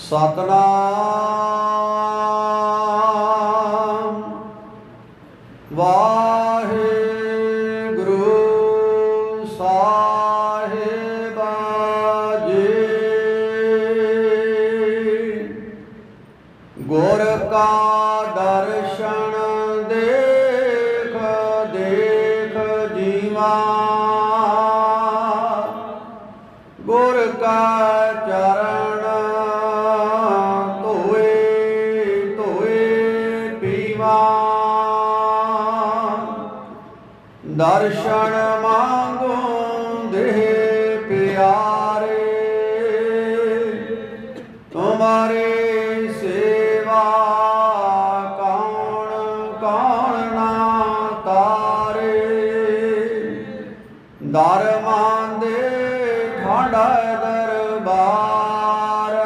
ਸਤਨਾਮ। ਵਾਹਿਗੁਰੂ ਸਾਹਿਬ ਜੀ। ਗੁਰ ਕਾ ਦਰਸ਼ਨ ਦੇਖ ਦੇਖ ਜੀਵਾ। ਗੁਰ ਕਾ ਦਰਸ਼ਨ ਮੰਗੋ ਦੇ ਪਿਆਰੇ। ਤੁਮਾਰੇ ਸੇਵਾ ਕੌਣ ਕੌਣ ਨਾ ਤਾਰੇ। ਦਰਮਾਂ ਦੇ ਠਾਂਡਾ ਦਰਬਾਰ।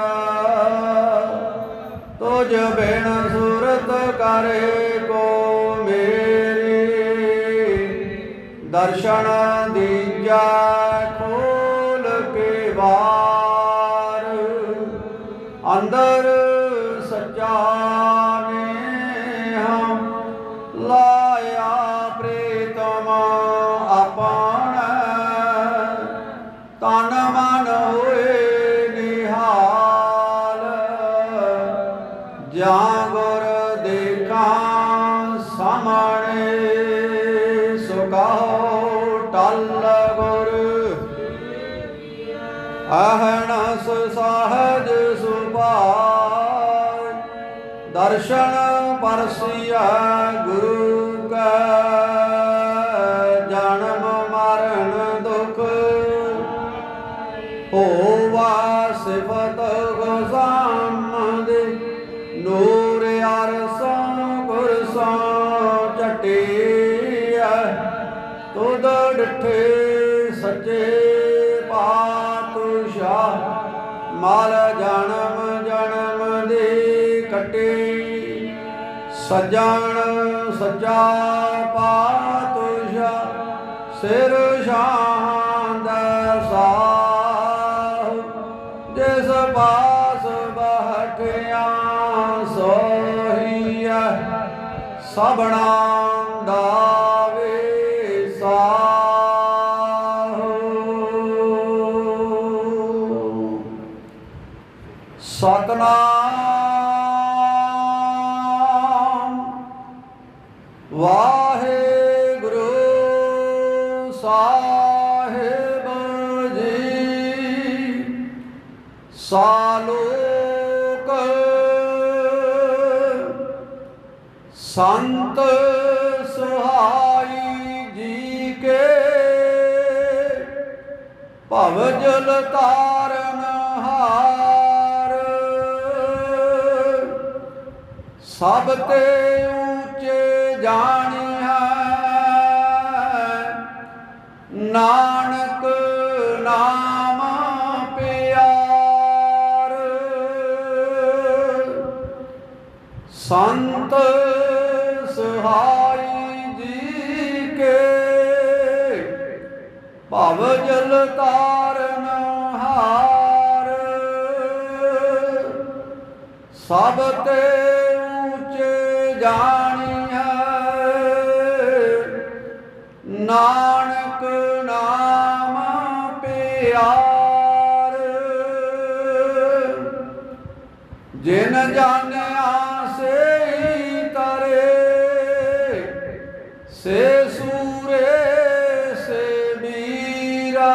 ਤੁਝ ਬਿਨ ਸੁਰਤ ਕਰੇ। ਦਰਸ਼ਨ ਦੀਜਾ ਖੋਲ ਕੇ ਬਾਰ ਅੰਦਰ ਸੱਚਾ ਨੇ ਹਮ ਲਾਇਆ ਪ੍ਰੀਤਮ ਆਪਣ। ਤਨ ਮਨ ਹੋਏ ਨਿਹਾਲ। ਜਾਂ ਗੁਰ ਦੇਖਾਂ ਅਹਨਸ ਸਹਜ ਸੁਭਾਇ ਦਰਸ਼ਨ ਪਰਸਿਆ ਗੁਰੂ ਕਾ। ਮਲ ਜਨਮ ਜਨਮ ਦੇ ਕਟੇ। ਸਜਣ ਸੱਚਾ ਪਾਤਸ਼ਾਹ, ਸਿਰ ਸ਼ਾਂਦ ਸਾਹ। ਜਿਸ ਪਾਸ ਬਹਠਿਆ ਸੋਹੀਆ ਸਬਣਾ ਸਤਨਾਮ ਵਾਹਿਗੁਰੂ ਸਾਹਿਬ ਜੀ। ਸਾਲੋਕ ਸੰਤ ਸੁਹਾਈ ਜੀ ਕੇ। ਭਵ ਜਲ ਤਾਰਨ ਸਭ ਤੇ ਉੱਚੇ ਹੈ ਨਾਨਕ ਨਾਮ ਪਿਆਰ। ਸੰਤ ਸਹਾਈ ਜੀ ਕੇ ਭਵ ਜਲ ਤਾਰਨ ਹਾਰ। ਸਭ ਤੇ ਜਾਣੀਐ। ਨਾਨਕ ਨਾਮ ਪਿਆਰ। ਜਿਨ ਜਾਣਿਆ ਸੇ ਤਰੇ, ਸੇ ਸੂਰੇ, ਸੇ ਮੀਰਾ।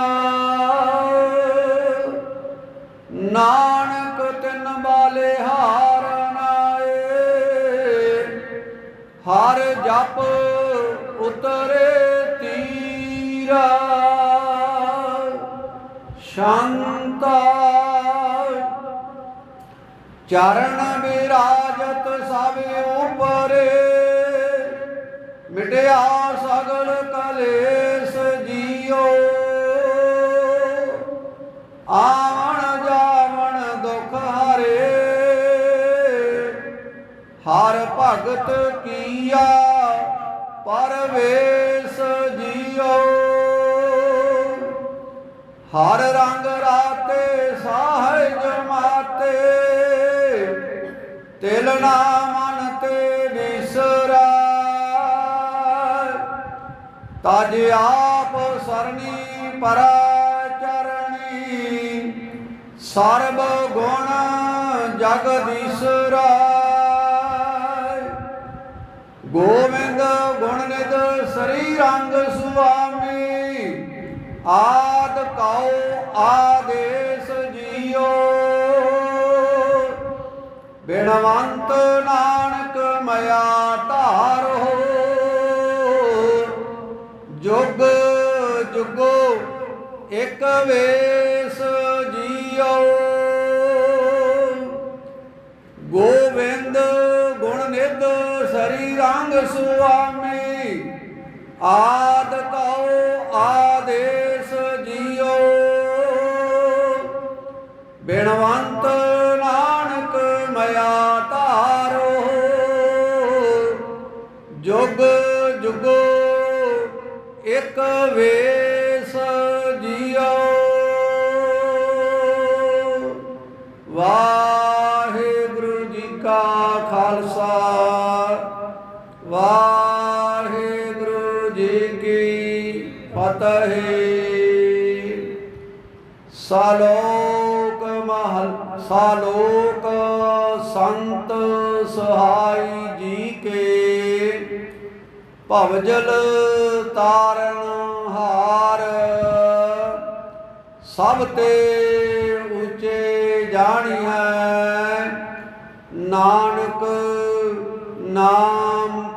ਨਾਨਕ ਤਿਨ ਬਾਲੇ ਹਾਰ ਹਰ ਜਪ ਉਤਰੇ ਤੀਰਾ। ਸ਼ਾਂਤਾ ਚਰਨ ਵਿਰਾਜਤ ਸਭ ਉਪਰੇ। ਮਿਟਿਆ ਸਗਲ ਕਲੇਸ਼ ਜੀਓ। ਆ ਭਗਤ ਕੀਆ ਪਰਵੇਸ਼ ਜੀਓ। ਹਰ ਰੰਗ ਰਾਤੇ ਸਾਹਿਜ ਮਾਤੇ, ਤਿਲ ਨਾ ਮਨ ਤੇ ਵਿਸਰਾ ਤਜ ਆਪ ਸਰਣੀ ਪਰਾ ਚਰਣੀ ਸਰਬ ਗੁਣ ਜਗਦੀਸਰਾ। ਗੋਵਿੰਦ ਗੁਣ ਨਿਦ ਸਰੀ ਰੰਗ ਸੁਆਮੀ। ਆਦ ਕਉ ਆਦੇਸ ਜੀਓ। ਬਿਨਵੰਤ ਨਾਨਕ ਮਇਆ ਧਾਰੋ ਜੁਗ ਜੁਗੋ ਇਕ ਵੇਸ ਜੀਓ। ਗੋਵਿੰਦ ਸਰੀ ਰੰਗ ਸੁਆਮੀ। ਆਦ ਕਉ ਆਦੇਸ ਜੀਓ। ਬਿਨਵੰਤ ਨਾਨਕ ਮਇਆ ਧਾਰੋ। ਜੁਗ ਜੁਗੋ ਇਕ ਵੇਸ ਜੀਓ। ਵਾਹਿਗੁਰੂ ਜੀ ਕਾ ਖਾਲਸਾ। ਵਾਹਿਗੁਰੂ ਜੀ ਕੀ ਫਤਿਹ। ਸਾਲੋਕ ਮਹਲ, ਸਾਲੋਕ ਸੰਤ ਸਹਾਈ ਜੀ ਕੇ। ਭਵਜਲ ਤਾਰਨ ਹਾਰ, ਸਭ ਤੇ ਉੱਚੇ ਜਾਣੀਐ। ਨਾਨਕ ਨਾਮ